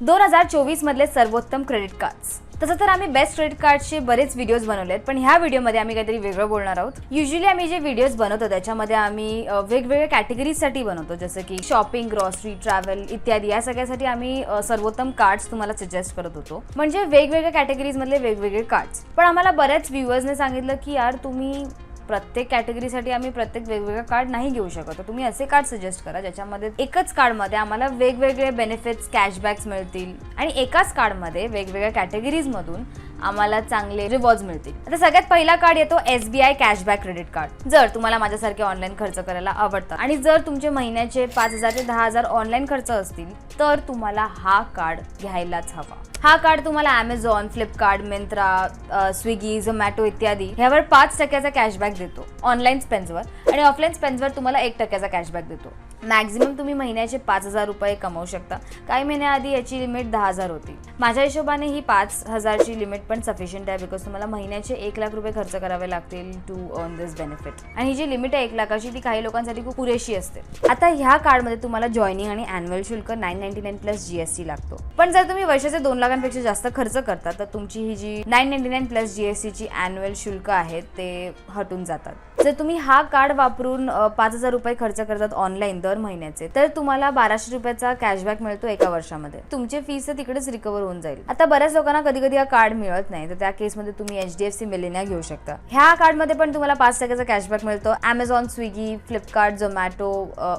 दोन हजार चोवीस मधले सर्वोत्तम क्रेडिट कार्ड्स तसं तर आम्ही बेस्ट क्रेडिट कार्डचे बरेच व्हिडिओज बनवले आहेत पण ह्या व्हिडिओमध्ये आम्ही काहीतरी वेगळं बोलणार आहोत. युजली आम्ही जे व्हिडिओज बनवतो त्याच्यामध्ये आम्ही वेगवेगळ्या कॅटेगरीजसाठी बनवतो जसं की शॉपिंग ग्रॉसरी ट्रॅव्हल इत्यादी. या सगळ्यासाठी आम्ही सर्वोत्तम कार्ड्स तुम्हाला सजेस्ट करत होतो. म्हणजे वेगवेगळ्या कॅटेगरीजमधले वेगवेगळे कार्ड्स पण आम्हाला बऱ्याच व्ह्युअर्सने सांगितलं की यार तुम्ही प्रत्येक कॅटेगरीसाठी आम्ही प्रत्येक वेगवेगळं कार्ड नाही घेऊ शकत. तुम्ही असे कार्ड सजेस्ट करा ज्याच्यामध्ये एकच कार्डमध्ये आम्हाला वेगवेगळे बेनिफिट्स कॅशबॅक्स मिळतील. आणि एकाच कार्डमध्ये वेगवेगळ्या कॅटेगरीजमधून आम्हाला चांगले रिवॉर्ड मिळतील. आता सगळ्यात पहिला कार्ड येतो S B I cashback credit card जर तुम्हाला माझ्यासारखे ऑनलाईन खर्च करायला आवडतात आणि जर तुमचे महिन्याचे पाच हजार ते दहा हजार ऑनलाईन खर्च असतील तर तुम्हाला हा कार्ड घ्यायलाच हवा. हा कार्ड तुम्हाला अमेझॉन फ्लिपकार्ट मिंत्रा स्विगी झोमॅटो इत्यादी ह्यावर पाच टक्क्याचा कॅशबॅक देतो. ऑनलाईन स्पेन्सवर आणि ऑफलाईन स्पेन्सवर तुम्हाला एक टक्क्याचा कॅशबॅक देतो. मॅक्झिमम तुम्ही महिन्याचे पाच हजार रुपये कमवू शकता. काही महिन्याआधी याची लिमिट दहा हजार होती. माझ्या हिशोबाने ही पाच हजारची लिमिट पण सफिशियंट आहे बिकॉज तुम्हाला महिन्याचे एक लाख रुपये खर्च करावे लागतील टू अर्न दिस बेनिफिट आणि ही जी लिमिट आहे एक लाखाची ती काही लोकांसाठी खूप पुरेशी असते. आता ह्या कार्डमध्ये तुम्हाला जॉईनिंग आणि अॅन्युअल शुल्क nine ninety nine plus GST लागतो. पण जर तुम्ही वर्षाचे दोन लाखांपेक्षा जास्त खर्च करता तर तुमची ही जी नाईन नाईन्टी नाईन प्लस जीएसटीची अॅन्युअल शुल्क आहेत ते हटून जातात. जर तुम्ही हा कार्ड वापरून पाच हजार रुपये खर्च करतात ऑनलाईन दर महिन्याचे तर तुम्हाला बाराशे रुपयाचा कॅशबॅक मिळतो एका वर्षामध्ये. तुमचे फीस तर तिकडेच रिकवर होऊन जाईल. आता बऱ्याच लोकांना कधी कधी हा कार्ड मिळत नाही तर त्या केसमध्ये तुम्ही H D F C Millennia घेऊ शकता. ह्या कार्डमध्ये पण तुम्हाला पाच टक्क्याचा कॅशबॅक मिळतो. Amazon Swiggy Flipkart Zomato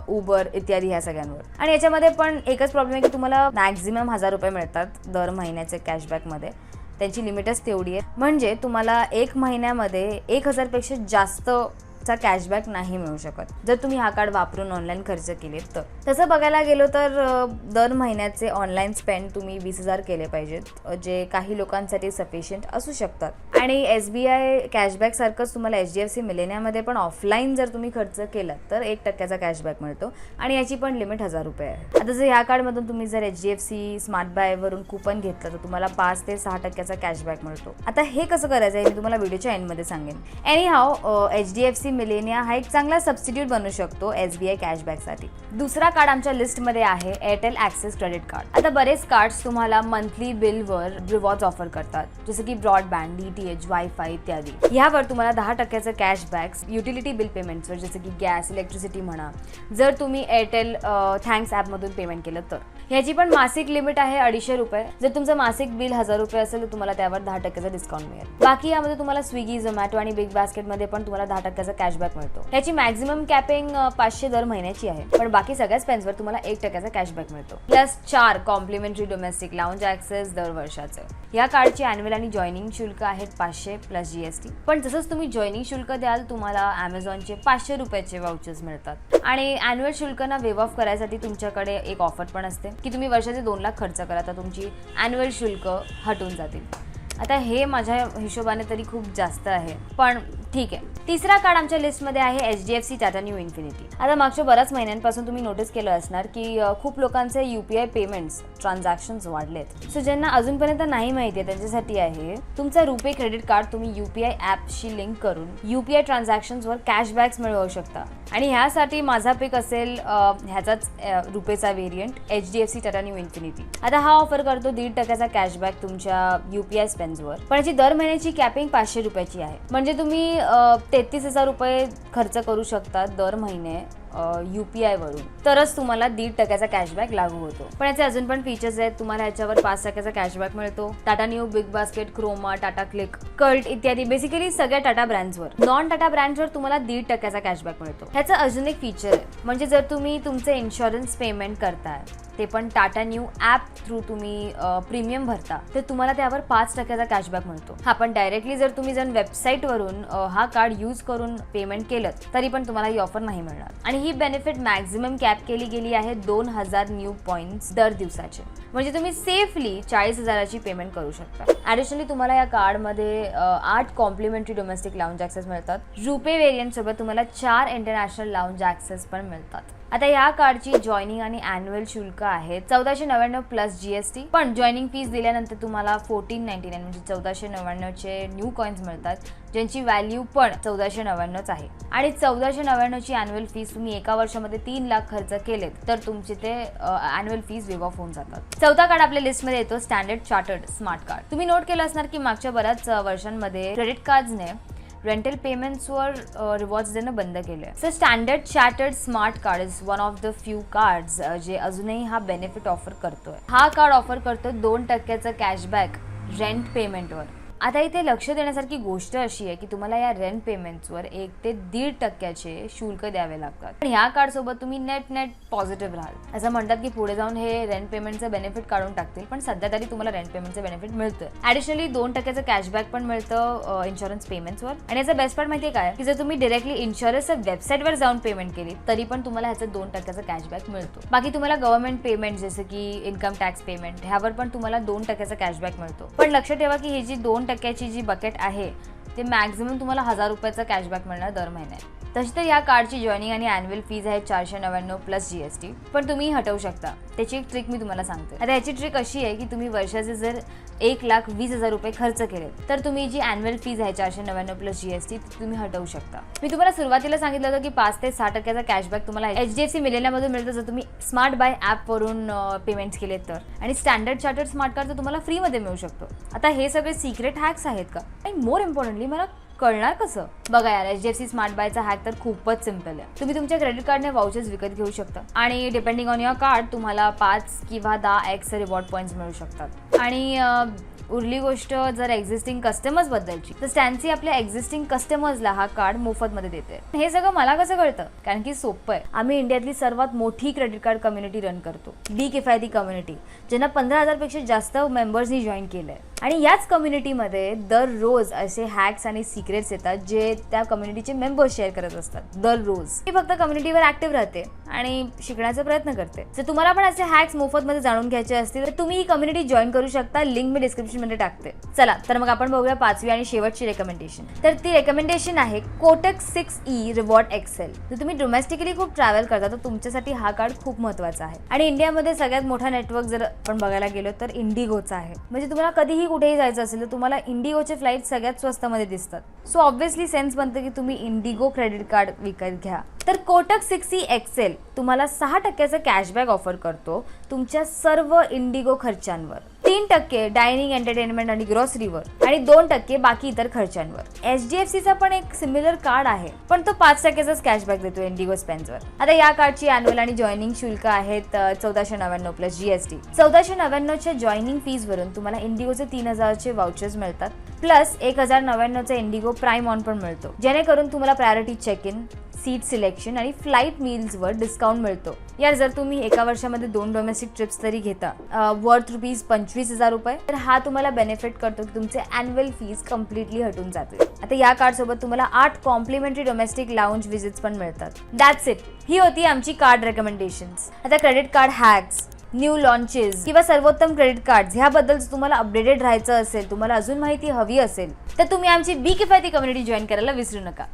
Uber इत्यादी ह्या सगळ्यांवर. आणि याच्यामध्ये पण एकच प्रॉब्लेम आहे की तुम्हाला मॅक्झिमम हजार रुपये मिळतात दर महिन्याचे कॅशबॅकमध्ये त्यांची लिमिटच तेवढी आहे. म्हणजे तुम्हाला एक महिन्यामध्ये एक हजारपेक्षा जास्त चा कॅशबॅक नाही मिळू शकत. जर तुम्ही हा कार्ड वापरून ऑनलाईन खर्च केले तर. तसं बघायला गेलो तर दर महिन्याचे ऑनलाईन स्पेंड तुम्ही वीस हजार केले पाहिजेत. जे काही लोकांसाठी सफिशियंट असू शकतात. आणि एस बी आय कॅशबॅक सारखंच तुम्हाला एच डी एफ सी मिलेनियामध्ये पण ऑफलाईन जर तुम्ही खर्च केला तर एक टक्क्याचा कॅशबॅक मिळतो. आणि याची पण लिमिट हजार रुपये आहे. आता जर ह्या कार्डमधून तुम्ही जर H D F C smart बायवरून coupon घेतलं तर तुम्हाला पाच ते सहा टक्क्याचा कॅशबॅक मिळतो. आता हे कसं करायचं आहे मी तुम्हाला व्हिडिओच्या एंडमध्ये सांगेन. Anyhow H D F C Millennia हा एक चांगला सबस्टिट्यूट बनू शकतो एस बी आय कॅशबॅकसाठी दुसरा कार्ड आमच्या लिस्टमध्ये आहे एअरटेल ॲक्सेस क्रेडिट कार्ड आता बरेच कार्ड्स तुम्हाला मंथली बिलवर रिवॉर्ड्स ऑफर करतात. जसं की broadband D T H wifi इत्यादी. ह्यावर तुम्हाला दहा टक्क्याचं कॅशबॅक युटिलिटी बिल पेमेंट्सवर जसं की गॅस इलेक्ट्रिसिटी म्हणा जर तुम्ही एअरटेल थँक्स ॲपमधून पेमेंट केलं तर. ह्याची पण मासिक लिमिट आहे अडीचशे रुपये. जर तुमचं मासिक बिल हजार रुपये असेल तर तुम्हाला त्यावर दहा टक्क्याचा डिस्काउंट मिळेल. बाकी यामध्ये तुम्हाला स्विगी झोमॅटो आणि बिग बास्केटमध्ये पण तुम्हाला दहा टक्क्याचा कॅशबॅक मिळतो. याची मॅक्झिमम कॅपिंग पाचशे दर महिन्याची आहे. पण बाकी सगळ्या स्पेन्सवर तुम्हाला एक टक्क्याचा कॅशबॅक मिळतो. प्लस चार कॉम्प्लिमेंटरी डोमेस्टिक लाऊंज ॲक्सेस दर वर्षाचे. या कार्डची अॅन्युअल आणि जॉईनिंग शुल्क आहेत पाचशे प्लस जीएसटी पण जसंच तुम्ही जॉईनिंग शुल्क द्याल तुम्हाला अमेझॉनचे पाचशे रुपयाचे वाउचर्स मिळतात. आणि अॅन्युअल शुल्कना वेव ऑफ करायसाठी तुमच्याकडे एक ऑफर पण असते की तुम्ही वर्षाचे दोन लाख खर्च करा तर तुमची अॅन्युअल शुल्क हटून जातील. आता हे माझ्या हिशोबाने तरी खूप जास्त आहे. पण ठीक आहे. तिसरा कार्ड आमच्या लिस्टमध्ये आहे H D F C Tata Neu Infinity आता मागच्या बऱ्याच महिन्यांपासून तुम्ही नोटीस केलं असणार की खूप लोकांचे U P I payments transactions वाढलेत. सो ज्यांना अजूनपर्यंत नाही माहिती आहे त्यांच्यासाठी आहे तुमचा रुपे क्रेडिट कार्ड तुम्ही यू पी आय ॲपशी लिंक करून यू पी आय ट्रान्झॅक्शन्सवर कॅशबॅक्स मिळवू शकता. आणि ह्यासाठी माझा पिक असेल ह्याचाच रुपेचा variant H D F C Tata Neu Infinity आता हा ऑफर करतो दीड टक्क्याचा कॅशबॅक तुमच्या यू पी आय स्पेन्सवर पण याची दर महिन्याची कॅपिंग पाचशे रुपयाची आहे. म्हणजे तुम्ही तेहतीस हजार रुपये खर्च करू शकता दर महिने यू पी आयवरून तरच तुम्हाला दीड टक्क्याचा कॅशबॅक लागू होतो. पण याचे अजून पण फीचर्स आहेत. तुम्हाला ह्याच्यावर पाच टक्क्याचा कॅशबॅक मिळतो. Tata Neu BigBasket Croma Tata Cliq cult इत्यादी. बेसिकली सगळ्या टाटा ब्रँड्सवर नॉन टाटा ब्रँड्सवर तुम्हाला दीड टक्क्याचा कॅशबॅक मिळतो. ह्याचं अजून एक फीचर आहे. म्हणजे जर तुम्ही तुमचे इन्शुरन्स पेमेंट करताय ते पण टाटा न्यू ॲप थ्रू तुम्ही प्रीमियम भरता तर तुम्हाला त्यावर पाच टक्क्याचा कॅशबॅक मिळतो. हा पण डायरेक्टली जर तुम्ही जर वेबसाईटवरून हा कार्ड यूज करून पेमेंट केलं तरी पण तुम्हाला ही ऑफर नाही मिळणार. आणि ही बेनिफिट मॅक्झिमम कॅप केली गेली आहे दोन हजार न्यू पॉईंट्स दर दिवसाचे. म्हणजे तुम्ही सेफली चाळीस हजाराची पेमेंट करू शकता. ॲडिशनली तुम्हाला या कार्डमध्ये आठ कॉम्प्लिमेंटरी डोमेस्टिक लाऊंज ॲक्सेस मिळतात. रुपे वेरियंटसोबत तुम्हाला चार इंटरनॅशनल लाऊंज ॲक्सेस पण मिळतात. आता या कार्डची जॉईनिंग आणि अॅन्युअल शुल्क आहे. चौदाशे नव्याण्णव प्लस जीएसटी पण जॉईनिंग फीस दिल्यानंतर तुम्हाला फोर्टीन नाईन्टी नाईन म्हणजे चौदाशे नव्याण्णवचे न्यू कॉईन्स मिळतात ज्यांची व्हॅल्यू पण चौदाशे नव्याण्णवच आहे. आणि चौदाशे नव्याण्णवची अॅन्युअल फीस तुम्ही एका वर्षामध्ये तीन लाख खर्च केलेत तर तुमचे ते अॅन्युअल फीस वेव ऑफ होऊन जातात. चौथा कार्ड आपल्या लिस्टमध्ये येतो स्टँडर्ड चार्टर्ड स्मार्ट कार्ड तुम्ही नोट केलं असणार की मागच्या बऱ्याच वर्षांमध्ये क्रेडिट कार्डने रेंटल पेमेंट्सवर रिवॉर्ड्स देणं बंद केलं आहे sir Standard Chartered smart card is one of the few cards जे अजूनही हा बेनिफिट ऑफर करतोय. हा कार्ड ऑफर करतो दोन टक्क्याचं कॅशबॅक रेंट पेमेंटवर आता इथे लक्ष देण्यासारखी गोष्ट अशी आहे की तुम्हाला या रेंट पेमेंट्सवर एक ते दीड टक्क्याचे शुल्क द्यावे लागतात. पण ह्या कार्डसोबत तुम्ही नेट नेट पॉझिटिव्ह राहाल. असं म्हणतात की पुढे जाऊन हे रेंट पेमेंटचं बेनिफिट काढून टाकतील पण सध्या तरी तुम्हाला रेंट पेमेंटचं बेनिफिट मिळतं ॲडिशनली दोन टक्क्याचं कॅशबॅक पण मिळतं इन्शुरन्स पेमेंट्सवर आणि याचा बेस्ट पार्ट माहिती आहे काय? की जर तुम्ही डिरेक्टली इन्शुरन्सच्या वेबसाईटवर जाऊन पेमेंट केली तरी पण तुम्हाला ह्याचं दोन टक्क्याचा कॅशबॅक मिळतो. बाकी तुम्हाला गव्हर्नमेंट पेमेंट जसं की इन्कम टॅक्स पेमेंट ह्यावर पण तुम्हाला दोन टक्क्याचा कॅशबॅक मिळतो. पण लक्ष ठेवा की ही जी दोन टक्क्याची जी बकेट आहे ते मॅक्झिमम तुम्हाला हजार रुपयाचा कॅशबॅक मिळणार दर महिन्यात. तशी तर या कार्डची जॉईनिंग आणि अॅन्युअल फीज आहे चारशे नव्याण्णव प्लस जी एस टी पण तुम्ही हटवू शकता. त्याची एक ट्रिक मी तुम्हाला सांगते. आता याची ट्रिक अशी आहे की तुम्ही वर्षाचे जर एक लाख वीस हजार रुपये खर्च केले तर तुम्ही जी अॅन्युअल फीज आहे चारशे नव्याण्णव प्लस जी एस टी तुम्ही हटवू शकता. मी तुम्हाला सुरुवातीला सांगितलं होतं की पाच ते सहा टक्क्याचा कॅशबॅक तुम्हाला एच डी एफ सी मिलेल्यामधून मिळतं. जर तुम्ही स्मार्ट बाय ॲपवरून पेमेंट्स केलेत तर. आणि स्टँडर्ड चार्टर्ड स्मार्ट कार्ड तर तुम्हाला फ्रीमध्ये मिळू शकतो. आता हे सगळे सिक्रेट हॅक्स आहेत का? आणि मोर इम्पॉर्टंटली मला कळणार कसं? बघा यार H D F C smart बायचा हॅक तर खूपच सिंपल आहे. तुम्ही तुमच्या क्रेडिट कार्डने वाउचर्स विकत घेऊ शकता. आणि डिपेंडिंग ऑन युअर कार्ड तुम्हाला पाच किंवा दहा एक्स रिवॉर्ड पॉईंट्स मिळू शकतात. आणि उरली गोष्ट जर एक्झिस्टिंग कस्टमर्स बद्दलची तर स्टॅन्सी आपल्या एक्झिस्टिंग कस्टमर्सला हा कार्ड मोफत मध्ये देते. हे सगळं मला कसं कळतं? कारण की सोपं आहे. आम्ही इंडियातली सर्वात मोठी क्रेडिट कार्ड कम्युनिटी रन करतो. डी किफायती कम्युनिटी ज्यांना पंधरा हजारपेक्षा जास्त मेंबर्सनी जॉईन केलंय. आणि याच कम्युनिटीमध्ये दररोज असे हॅक्स आणि सिक्रेट्स येतात जे त्या कम्युनिटीचे मेंबर्स शेअर करत असतात. दररोज. मी फक्त कम्युनिटीवर ऍक्टिव्ह राहते आणि शिकण्याचा प्रयत्न करते. जर तुम्हाला पण असे हॅक्स मोफतमध्ये जाणून घ्यायचे असतील तर तुम्ही ही कम्युनिटी जॉईन करू शकता. लिंक मी डिस्क्रिप्शन मध्ये टाकते. चला तर मग आपण बघूया पाचवी आणि शेवटची रेकमेंडेशन तर ती रेकमेंडेशन आहे Kotak six E reward XL जर तुम्ही डोमेस्टिकली खूप ट्रॅव्हल करता तर तुमच्यासाठी हा कार्ड खूप महत्त्वाचा आहे. आणि इंडियामध्ये सगळ्यात मोठा नेटवर्क जर आपण बघायला गेलो तर इंडिगोचा आहे. म्हणजे तुम्हाला कधीही कुठेही जायचं असेल तर तुम्हाला इंडिगोचे फ्लाईट सगळ्यात स्वस्तामध्ये दिसतात. सो ऑब्व्हियसली सेन्स बनतं की तुम्ही इंडिगो क्रेडिट कार्ड विकत घ्या. तर कोटक सिक्स ई एक्सेल तुम्हाला सहा टक्क्याचा कॅशबॅक ऑफर करतो तुमच्या सर्व इंडिगो खर्चांवर. तीन टक्के डायनिंग एंटरटेनमेंट आणि ग्रॉसरीवर आणि दोन टक्के बाकी इतर खर्चांवर. एच डी एफ सीचा पण एक सिमिलर कार्ड आहे पण तो पाच टक्केचाच कॅशबॅक देतो इंडिगो स्पेन्सवर आता या कार्डची अॅन्युअल आणि जॉईनिंग शुल्क आहेत चौदाशे नव्याण्णव प्लस जीएसटी चौदाशे नव्याण्णवच्या जॉईनिंग फीजवरून तुम्हाला इंडिगोचे तीन हजारचे वाउचर्स मिळतात. प्लस एक हजार नव्याण्णवचा इंडिगो प्राईम ऑन पण मिळतो. जेणेकरून तुम्हाला priority check in seat selection आणि फ्लाईट मील्सवर डिस्काउंट मिळतो. यार जर तुम्ही एका वर्षामध्ये दोन डोमेस्टिक ट्रिप्स तरी घेता वर्थ रुपीज पंचवीस हजार रुपये तर हा तुम्हाला बेनिफिट करतो की तुमचे अॅन्युअल फीज कम्प्लिटली हटून जाते आता या कार्ड सोबत तुम्हाला आठ कॉम्प्लिमेंटरी डोमेस्टिक लाऊंज विजिट्स पण मिळतात. दॅट्स इट ही होती आमची कार्ड रेकमेंडेशन्स आता credit card hacks new launches किंवा सर्वोत्तम क्रेडिट कार्ड ह्याबद्दल तुम्हाला अपडेटेड राहायचं असेल तुम्हाला अजून माहिती हवी असेल तर तुम्ही आमची बी किफायती कम्युनिटी जॉईन करायला विसरू नका.